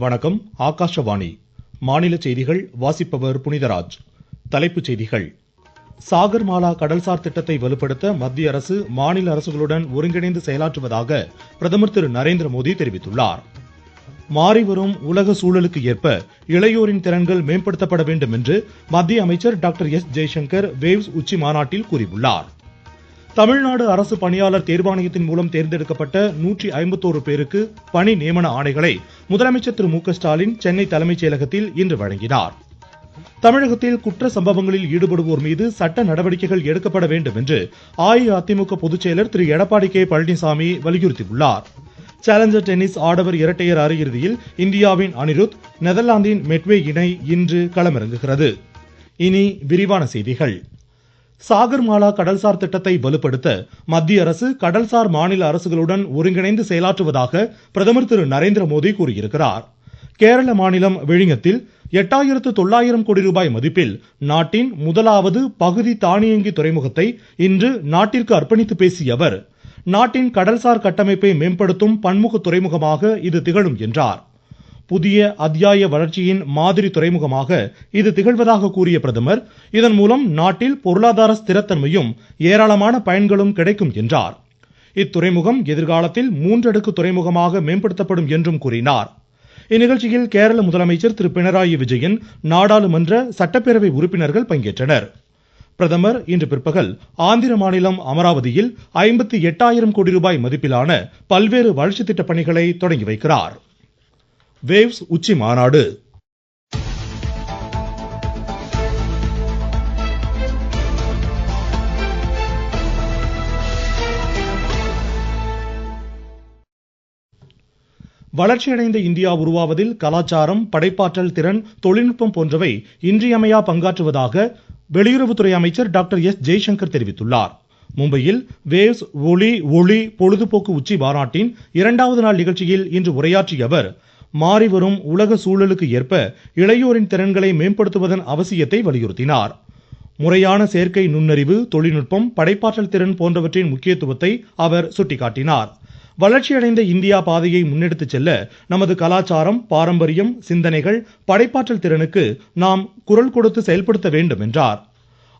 வணக்கம் ஆகாஷவாணி. மாநில செய்திகள் வாசிப்பவர் புனிதராஜ். தலைப்புச் செய்திகள். சாகர்மாலா கடல்சார் திட்டத்தை வலுப்படுத்த மத்திய அரசு மாநில அரசுகளுடன் ஒருங்கிணைந்து செயலாற்றுவதாக பிரதமர் திரு நரேந்திர மோடி தெரிவித்துள்ளார். மாறிவரும் உலக சூழலுக்கு ஏற்ப இளையோரின் திறன்கள் மேம்படுத்தப்பட வேண்டும் என்று மத்திய அமைச்சர் டாக்டர் எஸ் ஜெய்சங்கர் வேவ்ஸ் உச்சி மாநாட்டில் கூறியுள்ளார். தமிழ்நாடு அரசு பணியாளர் தேர்வாணையத்தின் மூலம் தேர்ந்தெடுக்கப்பட்ட நூற்றி ஐம்பத்தோரு பேருக்கு பணி நியமன ஆணைகளை முதலமைச்சர் திரு மு க ஸ்டாலின் சென்னை தலைமைச் செயலகத்தில் இன்று வழங்கினார். தமிழகத்தில் குற்ற சம்பவங்களில் ஈடுபடுவோர் மீது சட்ட நடவடிக்கைகள் எடுக்கப்பட வேண்டும் என்று அஇஅதிமுக பொதுச்செயலர் திரு எடப்பாடி கே. பழனிசாமி வலியுறுத்தியுள்ளார். சேலஞ்சர் டென்னிஸ் ஆடவர் இரட்டையர் அரையிறுதியில் இந்தியாவின் அனிருத் நெதர்லாந்தின் மெட்வே இணை இன்று களமிறங்குகிறது. இனி விரிவான செய்திகள். சாகர்மாலா கடல்சார் திட்டத்தை வலுப்படுத்த மத்திய அரசு கடல்சார் மாநில அரசுகளுடன் ஒருங்கிணைந்து செயலாற்றுவதாக பிரதமர் திரு நரேந்திர மோடி கூறியிருக்கிறார். கேரள மாநிலம் விழிஞத்தில் எட்டாயிரத்து தொள்ளாயிரம் கோடி ரூபாய் மதிப்பில் நாட்டின் முதலாவது பகுதி தானியங்கி துறைமுகத்தை இன்று நாட்டிற்கு அர்ப்பணித்து பேசிய அவர் நாட்டின் கடல்சார் கட்டமைப்பை மேம்படுத்தும் பன்முக துறைமுகமாக இது திகழும் என்றார். புதிய அத்தியாய வளர்ச்சியின் மாதிரி துறைமுகமாக இது திகழ்வதாக கூறிய பிரதமர் இதன் மூலம் நாட்டில் பொருளாதார ஸ்திரத்தன்மையும் ஏராளமான பயன்களும் கிடைக்கும் என்றார். இத்துறைமுகம் எதிர்காலத்தில் மூன்றடுக்கு துறைமுகமாக மேம்படுத்தப்படும் என்றும் கூறினார். இந்நிகழ்ச்சியில் கேரள முதலமைச்சர் திரு பினராயி விஜயன் நாடாளுமன்ற சட்டப்பேரவை உறுப்பினர்கள் பங்கேற்றனர். பிரதமர் இன்று பிற்பகல் ஆந்திர மாநிலம் அமராவதியில் ஐம்பத்தி எட்டாயிரம் கோடி ரூபாய் மதிப்பிலான பல்வேறு வளர்ச்சி திட்ட பணிகளை தொடங்கி வைக்கிறார். வேவ்ஸ் உச்சி மாநாடு. வளர்ச்சியடைந்த இந்தியா உருவாவதில் கலாச்சாரம் படைப்பாற்றல் திறன் தொழில்நுட்பம் போன்றவை இன்றியமையா பங்காற்றுவதாக வெளியுறவுத்துறை அமைச்சர் டாக்டர் எஸ். ஜெய்சங்கர் தெரிவித்துள்ளார். மும்பையில் வேவ்ஸ் ஒளி ஒளி பொழுதுபோக்கு உச்சி மாநாட்டின் இரண்டாவது நாள் நிகழ்ச்சியில் இன்று உரையாற்றிய அவர் மாறிவரும் உலக சூழலுக்கு ஏற்ப இளையோரின் திறன்களை மேம்படுத்துவதன் அவசியத்தை வலியுறுத்தினார். முறையான செயற்கை நுண்ணறிவு தொழில்நுட்பம் படைப்பாற்றல் திறன் போன்றவற்றின் முக்கியத்துவத்தை அவர் சுட்டிக்காட்டினார். வளர்ச்சியடைந்த இந்தியா பாதையை முன்னெடுத்துச் செல்ல நமது கலாச்சாரம் பாரம்பரியம் சிந்தனைகள் படைப்பாற்றல் திறனுக்கு நாம் குரல் கொடுத்து செயல்படுத்த வேண்டும் என்றார்.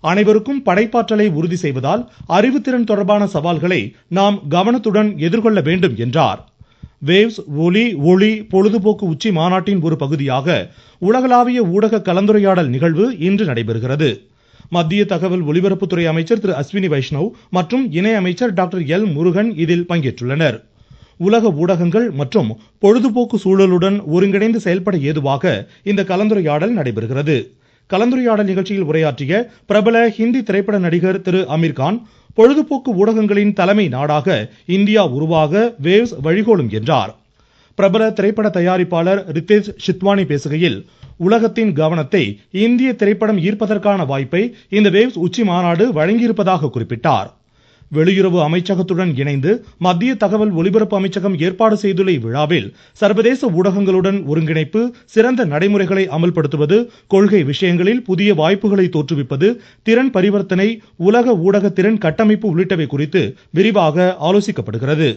அனைவருக்கும் படைப்பாற்றலை உறுதி செய்வதால் அறிவுத்திறன் தொடர்பான சவால்களை நாம் கவனத்துடன் எதிர்கொள்ள வேண்டும் என்றார். வேவ்ஸ் ஒலி ஒளி பொழுதுபோக்கு உச்சி மாநாட்டின் ஒரு பகுதியாக உலகளாவிய ஊடக கலந்துரையாடல் நிகழ்வு இன்று நடைபெறுகிறது. மத்திய தகவல் ஒலிபரப்புத்துறை அமைச்சர் திரு அஸ்வினி வைஷ்ணவ் மற்றும் இணை அமைச்சர் டாக்டர் எல் முருகன் இதில் பங்கேற்றுள்ளனர். உலக ஊடகங்கள் மற்றும் பொழுதுபோக்கு சூழலுடன் ஒருங்கிணைந்து செயல்பட ஏதுவாக இந்த கலந்துரையாடல் நடைபெறுகிறது. கலந்துரையாடல் நிகழ்ச்சியில் உரையாற்றிய பிரபல ஹிந்தி திரைப்பட நடிகர் திரு அமீர்கான் பொழுதுபோக்கு ஊடகங்களின் தலைமை நாடாக இந்தியா உருவாக வேவ்ஸ் வழிகோலும் என்றார். பிரபல திரைப்பட தயாரிப்பாளர் ரித்தேஷ் ஷித்வானி பேசுகையில் உலகத்தின் கவனத்தை இந்திய திரைப்படம் ஈர்ப்பதற்கான வாய்ப்பை இந்த வேவ்ஸ் உச்சி மாநாடு வழங்கியிருப்பதாக குறிப்பிட்டார். வெளியுறவு அமைச்சகத்துடன் இணைந்து மத்திய தகவல் ஒலிபரப்பு அமைச்சகம் ஏற்பாடு செய்துள்ள இவ்விழாவில் சர்வதேச ஊடகங்களுடன் ஒருங்கிணைப்பு சிறந்த நடைமுறைகளை அமல்படுத்துவது கொள்கை விஷயங்களில் புதிய வாய்ப்புகளை தோற்றுவிப்பது திறன் பரிவர்த்தனை உலக ஊடக திறன் கட்டமைப்பு உள்ளிட்டவை குறித்து விரிவாக ஆலோசிக்கப்படுகிறது.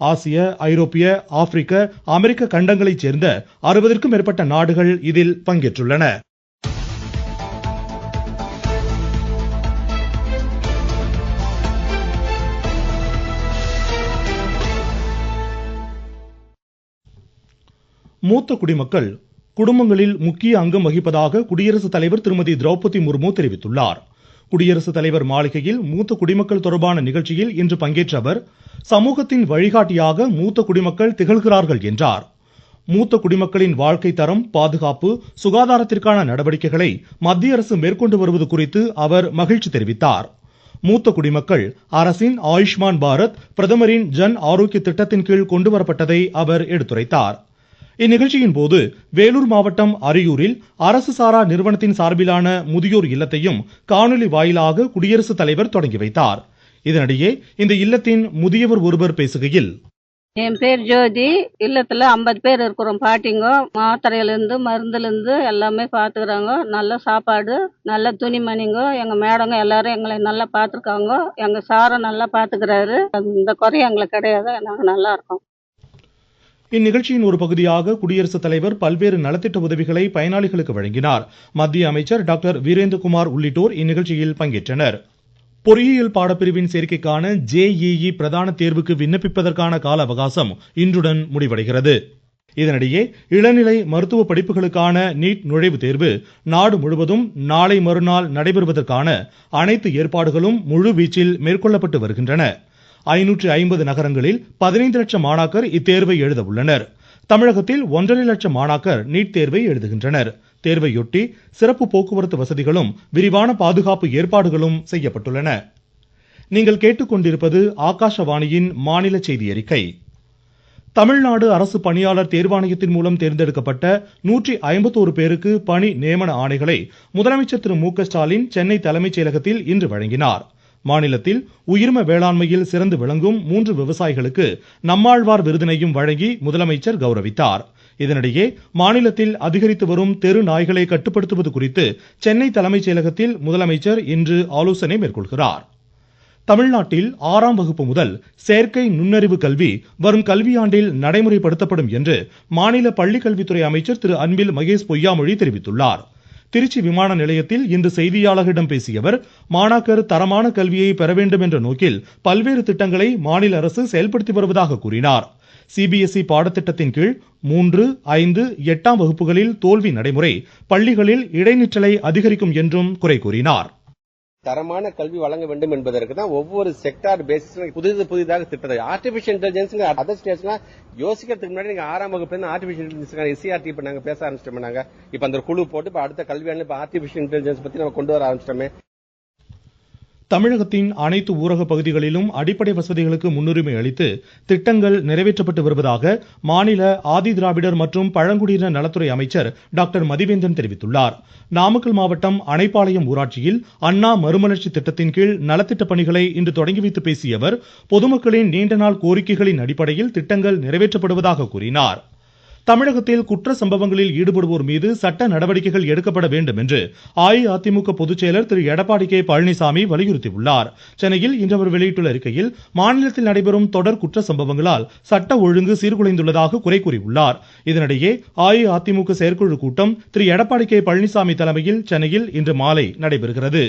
ஆசிய ஐரோப்பிய ஆப்பிரிக்க அமெரிக்க கண்டங்களைச் சேர்ந்த அறுபதற்கும் மேற்பட்ட நாடுகள் இதில் பங்கேற்றுள்ளன. மூத்த குடிமக்கள் குடும்பங்களில் முக்கிய அங்கம் வகிப்பதாக குடியரசுத் தலைவர் திருமதி திரௌபதி முர்மு தெரிவித்துள்ளார். குடியரசுத் தலைவர் மாளிகையில் மூத்த குடிமக்கள் தொடர்பான நிகழ்ச்சியில் இன்று பங்கேற்ற அவர் சமூகத்தின் வழிகாட்டியாக மூத்த குடிமக்கள் திகழ்கிறார்கள் என்றார். மூத்த குடிமக்களின் வாழ்க்கை தரம் பாதுகாப்பு சுகாதாரத்திற்கான நடவடிக்கைகளை மத்திய அரசு மேற்கொண்டு வருவது குறித்து அவர் மகிழ்ச்சி தெரிவித்தார். மூத்த குடிமக்கள் அரசின் ஆயுஷ்மான் பாரத் பிரதமரின் ஜன் ஆரோக்கிய திட்டத்தின் கீழ் கொண்டுவரப்பட்டதை அவர் எடுத்துரைத்தார். இந்நிகழ்ச்சியின் போது வேலூர் மாவட்டம் அரியூரில் அரசு சாரா நிறுவனத்தின் சார்பிலான முதியோர் இல்லத்தையும் காணொலி வாயிலாக குடியரசுத் தலைவர் தொடங்கி வைத்தார். இதனிடையே இந்த இல்லத்தின் முதியவர் ஒருவர் பேசுகையில் என் பேர் ஜோதி. இல்லத்துல ஐம்பது பேர் இருக்கிறோம் பாட்டிங்க. மாத்திரையிலேருந்து மருந்துலேருந்து எல்லாமே பார்த்துக்குறாங்க நல்ல சாப்பாடு நல்ல துணிமணிங்க. எங்கள் மேடங்க எல்லாரும் எங்களை நல்லா பார்த்துருக்காங்க எங்கள் சாரை நல்லா பார்த்துக்கிறாரு இந்த குறை எங்களுக்கு கிடையாது. நாங்கள் நல்லா இருக்கோம். இந்நிகழ்ச்சியின் ஒரு பகுதியாக குடியரசுத் தலைவர் பல்வேறு நலத்திட்ட உதவிகளை பயனாளிகளுக்கு வழங்கினார். மத்திய அமைச்சர் டாக்டர் வீரேந்திரகுமார் உள்ளிட்டோர் இந்நிகழ்ச்சியில் பங்கேற்றனர். பொறியியல் பாடப்பிரிவின் சேர்க்கைக்கான ஜேஇஇ பிரதான தேர்வுக்கு விண்ணப்பிப்பதற்கான கால அவகாசம் இன்றுடன் முடிவடைகிறது. இதனிடையே இளநிலை மருத்துவ படிப்புகளுக்கான நீட் நுழைவுத் தேர்வு நாடு முழுவதும் நாளை மறுநாள் நடைபெறுவதற்கான அனைத்து ஏற்பாடுகளும் முழுவீச்சில் மேற்கொள்ளப்பட்டு வருகின்றன. ஐநூற்று ஐம்பது நகரங்களில் பதினைந்து லட்சம் மாணாக்கர் இத்தேர்வை எழுத உள்ளனர். தமிழகத்தில் ஒன்றரை லட்சம் மாணாக்கர் நீட் தேர்வை எழுதுகின்றனர். தேர்வையொட்டி சிறப்பு போக்குவரத்து வசதிகளும் விரிவான பாதுகாப்பு ஏற்பாடுகளும் செய்யப்பட்டுள்ளன. நீங்கள் கேட்டுக்கொண்டிருப்பது ஆகாஷவாணியின் மாநில செய்தி அறிக்கை. தமிழ்நாடு அரசு பணியாளர் தேர்வாணையத்தின் மூலம் தேர்ந்தெடுக்கப்பட்ட நூற்றி ஐம்பத்தோரு பேருக்கு பணி நியமன ஆணைகளை முதலமைச்சர் திரு மு க ஸ்டாலின் சென்னை தலைமைச் செயலகத்தில் இன்று வழங்கினார். மாநிலத்தில் உயிர்ம வேளாண்மையில் சிறந்து விளங்கும் மூன்று விவசாயிகளுக்கு நம்மாழ்வார் விருதினையும் வழங்கி முதலமைச்சர் கௌரவித்தார். இதனிடையே மாநிலத்தில் அதிகரித்து வரும் தெரு நாய்களை கட்டுப்படுத்துவது குறித்து சென்னை தலைமைச் செயலகத்தில் முதலமைச்சர் இன்று ஆலோசனை மேற்கொள்கிறார். தமிழ்நாட்டில் ஆறாம் வகுப்பு முதல் செயற்கை நுண்ணறிவு கல்வி வரும் கல்வியாண்டில் நடைமுறைப்படுத்தப்படும் என்று மாநில பள்ளிக்கல்வித்துறை அமைச்சர் திரு அன்பில் மகேஷ் பொய்யாமொழி தெரிவித்துள்ளார். திருச்சி விமான நிலையத்தில் இன்று செய்தியாளர்களிடம் பேசிய அவர் மாணாக்கர் தரமான கல்வியை பெற வேண்டும் என்ற நோக்கில் பல்வேறு திட்டங்களை மாநில அரசு செயல்படுத்தி வருவதாக கூறினார். சிபிஎஸ்இ பாடத்திட்டத்தின் கீழ் மூன்று ஐந்து எட்டாம் வகுப்புகளில் தோல்வி நடைமுறை பள்ளிகளில் இடைநிற்றலை அதிகரிக்கும் என்றும் குறை கூறினார். தரமான கல்வி வழங்க வேண்டும் என்பதற்கு தான் ஒவ்வொரு செக்டார் பேசிஸ் புதிது புதிதாக திட்டத்தை. ஆர்டிபிஷியல் இன்டெலிஜென்ஸ் அதர் ஸ்டேட்ஸ்லாம் யோசிக்கிறதுக்கு முன்னாடி நீங்க ஆறாம் வகுப்பு ஆர்டிபிஷியல் இன்டெலிஜென்ஸ் எஸ்சிஆர்டி இப்ப நாங்க பேச ஆரம்பிச்சிட்டோம். நாங்க இப்ப அந்த குழு போட்டு இப்ப அடுத்த கல்வியான இப்ப ஆர்டிபிஷியல் இன்டெலிஜென்ஸ் பத்தி நம்ம கொண்டு வர ஆரம்பிச்சிட்டோமே. தமிழகத்தின் அனைத்து ஊரக பகுதிகளிலும் அடிப்படை வசதிகளுக்கு முன்னுரிமை அளித்து திட்டங்கள் நிறைவேற்றப்பட்டு வருவதாக மாநில ஆதி திராவிடர் மற்றும் பழங்குடியினர் நலத்துறை அமைச்சர் டாக்டர் மதிவேந்தன் தெரிவித்துள்ளார். நாமக்கல் மாவட்டம் அணைப்பாளையம் ஊராட்சியில் அண்ணா மறுமலர்ச்சி திட்டத்தின் கீழ் நலத்திட்ட பணிகளை இன்று தொடங்கி வைத்து பேசிய அவர் பொதுமக்களின் நீண்ட நாள் கோரிக்கைகளின் அடிப்படையில் திட்டங்கள் நிறைவேற்றப்படுவதாக கூறினார். தமிழகத்தில் குற்ற சம்பவங்களில் ஈடுபடுவோர் மீது சட்ட நடவடிக்கைகள் எடுக்கப்பட வேண்டும் என்று அஇஅதிமுக பொதுச்செயலர் திரு. எடப்பாடி கே. பழனிசாமி வலியுறுத்தியுள்ளார். சென்னையில் இன்று அவர் வெளியிட்டுள்ள அறிக்கையில் மாநிலத்தில் நடைபெறும் தொடர் குற்ற சம்பவங்களால் சட்ட ஒழுங்கு சீர்குலைந்துள்ளதாக குறை கூறியுள்ளார். இதனிடையே அஇஅதிமுக செயற்குழு கூட்டம் திரு. எடப்பாடி கே. பழனிசாமி தலைமையில் சென்னையில் இன்று மாலை நடைபெறுகிறது.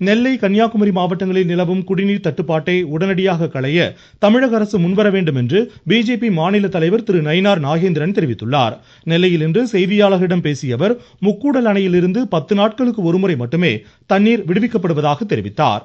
நெல்லை கன்னியாகுமரி மாவட்டங்களில் நிலவும் குடிநீர் தட்டுப்பாட்டை உடனடியாக களைய தமிழக அரசு முன்வர வேண்டும் என்று பிஜேபி மாநில தலைவர் திரு நயினார் நாகேந்திரன் தெரிவித்துள்ளார். நெல்லையில் இன்று செய்தியாளர்களிடம் பேசிய அவர் முக்கூடல் அணையிலிருந்து பத்து நாட்களுக்கு ஒருமுறை மட்டுமே தண்ணீர் விடுவிக்கப்படுவதாக தெரிவித்தார்.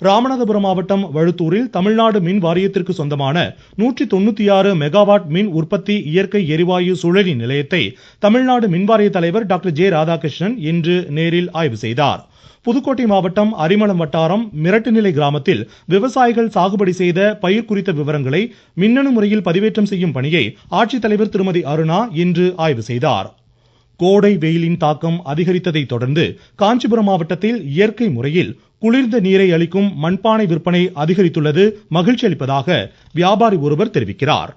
ராமநாதபுரம் மாவட்டம் வழுத்தூரில் தமிழ்நாடு மின் வாரியத்திற்கு சொந்தமான நூற்றி தொண்ணூத்தி ஆறு மெகாவாட் மின் உற்பத்தி இயற்கை எரிவாயு சுழலி நிலையத்தை தமிழ்நாடு மின்வாரிய தலைவர் டாக்டர் ஜே ராதாகிருஷ்ணன் இன்று நேரில் ஆய்வு செய்தார். புதுக்கோட்டை மாவட்டம் அரிமளம் வட்டாரம் மிரட்டுநிலை கிராமத்தில் விவசாயிகள் சாகுபடி செய்த பயிர் குறித்த விவரங்களை மின்னணு முறையில் பதிவேற்றம் செய்யும் பணியை ஆட்சித்தலைவர் திருமதி அருணா இன்று ஆய்வு செய்தார். கோடை வெயிலின் தாக்கம் அதிகரித்ததை தொடர்ந்து காஞ்சிபுரம் மாவட்டத்தில் இயற்கை முறையில் குளிர்ந்த நீரை அளிக்கும் மண்பானை விற்பனை அதிகரித்துள்ளது. மகிழ்ச்சி அளிப்பதாக வியாபாரி ஒருவர் தெரிவிக்கிறார்.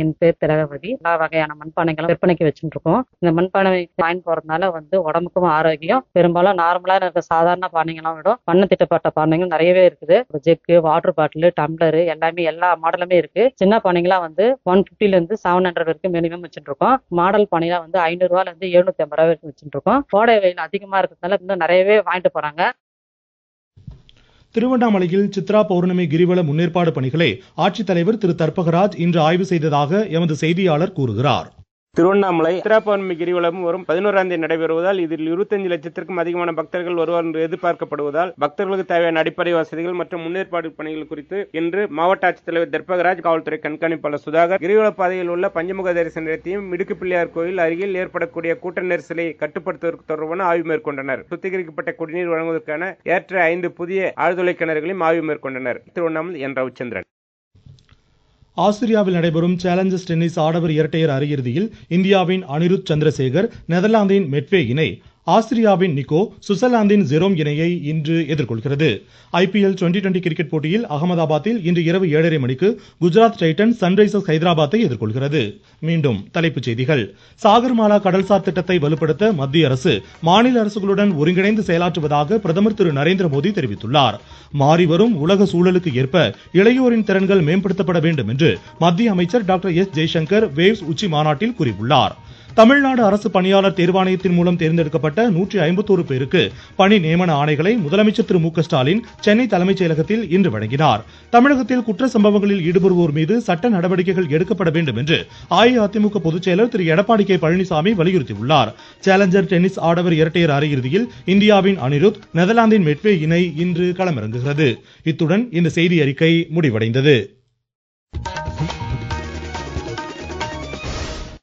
என் பேர் திலகவதி எல்லா வகையான மண்பானைகளும் விற்பனைக்கு வச்சுட்டு இருக்கோம் இந்த மண்பானை வாங்கி போறதுனால வந்து உடம்புக்கும் ஆரோக்கியம். பெரும்பாலும் நார்மலா இருக்க சாதாரண பானைகளும் விடும். வண்ண திட்டப்பட்ட பானைகள் நிறையவே இருக்குது. ஜெக்கு வாட்டர் பாட்டில் டம்ளர் எல்லாமே எல்லா மாடலுமே இருக்கு. சின்ன பானைங்களாம் வந்து ஒன் பிப்டில இருந்து செவன் ஹண்ட்ரட் வரைக்கும் மினிமம் வச்சுட்டு இருக்கோம் மாடல் பானைலாம் வந்து ஐநூறு ரூபாயில இருந்து எழுநூத்தி ஐம்பது ரூபாய் வரைக்கும் வச்சுட்டு இருக்கோம் கோடை வெயில் அதிகமா இருக்கிறதுனால இன்னும் நிறையவே வாங்கிட்டு போறாங்க. திருவண்ணாமலையில் சித்ரா பௌர்ணமி கிரிவல முன்னேற்பாடு பணிகளை ஆட்சித்தலைவர் திரு. தர்பகராஜ் இன்று ஆய்வு செய்ததாக எமது செய்தியாளர் கூறுகிறார். திருவண்ணாமலை சித்ரா கிரிவலமும் கிரிவலம் வரும் பதினோராம் தேதி நடைபெறுவதால் இதில் இருபத்தஞ்சு லட்சத்திற்கும் அதிகமான பக்தர்கள் வருவார் என்று எதிர்பார்க்கப்படுவதால் பக்தர்களுக்கு தேவையான அடிப்படை வசதிகள் மற்றும் முன்னேற்பாடு பணிகள் குறித்து இன்று மாவட்ட ஆட்சித்தலைவர் தர்பகராஜ் காவல்துறை கண்காணிப்பாளர் சுதாகர் கிரிவல பாதையில் உள்ள பஞ்சமுக தரிசன நிலையத்தையும் மிடுக்கு பிள்ளையார் கோயில் அருகில் ஏற்படக்கூடிய கூட்ட நெரிசலை கட்டுப்படுத்துவதற்கு தொடர்பான ஆய்வு மேற்கொண்டனர். சுத்திகரிக்கப்பட்ட குடிநீர் வழங்குவதற்கான ஏற்ற ஐந்து புதிய ஆழ்துளை கிணறுகளையும் ஆய்வு மேற்கொண்டனர். திருவண்ணாமலை என். ரவிச்சந்திரன் ஆஸ்திரியாவில் நடைபெறும் சேலஞ்சர்ஸ் டென்னிஸ் ஆடவர் இரட்டையர் அரையிறுதியில் இந்தியாவின் அனிருத் சந்திரசேகர் நெதர்லாந்தின் மெட்வே இணை ஆஸ்திரியாவின் நிக்கோ சுவிட்சர்லாந்தின் ஜெரோம் இணையை இன்று எதிர்கொள்கிறது. ஐபிஎல் டுவெண்டி டுவெண்டி கிரிக்கெட் போட்டியில் அகமதாபாத்தில் இன்று இரவு ஏழரை மணிக்கு குஜராத் டைட்டன்ஸ் சன்ரைசர்ஸ் ஹைதராபாத்தை எதிர்கொள்கிறது. மீண்டும் தலைப்புச் செய்திகள். சாகர்மாலா கடல்சார் திட்டத்தை வலுப்படுத்த மத்திய அரசு மாநில அரசுகளுடன் ஒருங்கிணைந்து செயலாற்றுவதாக பிரதமர் திரு நரேந்திர மோடி தெரிவித்துள்ளார். மாறிவரும் உலக சூழலுக்கு ஏற்ப இளையோரின் திறன்கள் மேம்படுத்தப்பட வேண்டும் என்று மத்திய அமைச்சர் டாக்டர் எஸ் ஜெய்சங்கர் வேவ்ஸ் உச்சி மாநாட்டில் கூறியுள்ளார். தமிழ்நாடு அரசு பணியாளர் தேர்வாணையத்தின் மூலம் தேர்ந்தெடுக்கப்பட்ட நூற்றி ஐம்பத்தோரு பேருக்கு பணி நியமன ஆணைகளை முதலமைச்சர் திரு மு க ஸ்டாலின் சென்னை தலைமைச் செயலகத்தில் இன்று வழங்கினார். தமிழகத்தில் குற்ற சம்பவங்களில் ஈடுபடுவோர் மீது சட்ட நடவடிக்கைகள் எடுக்கப்பட வேண்டும் என்று அஇஅதிமுக பொதுச் செயலர் திரு எடப்பாடி கே பழனிசாமி வலியுறுத்தியுள்ளார். சேலஞ்சர் டென்னிஸ் ஆடவர் இரட்டையர் அரையிறுதியில் இந்தியாவின் அனிருத் நெதர்லாந்தின் மெட்வே இணை இன்று களமிறங்குகிறது. இத்துடன் இந்த செய்தி அறிக்கை முடிவடைந்தது.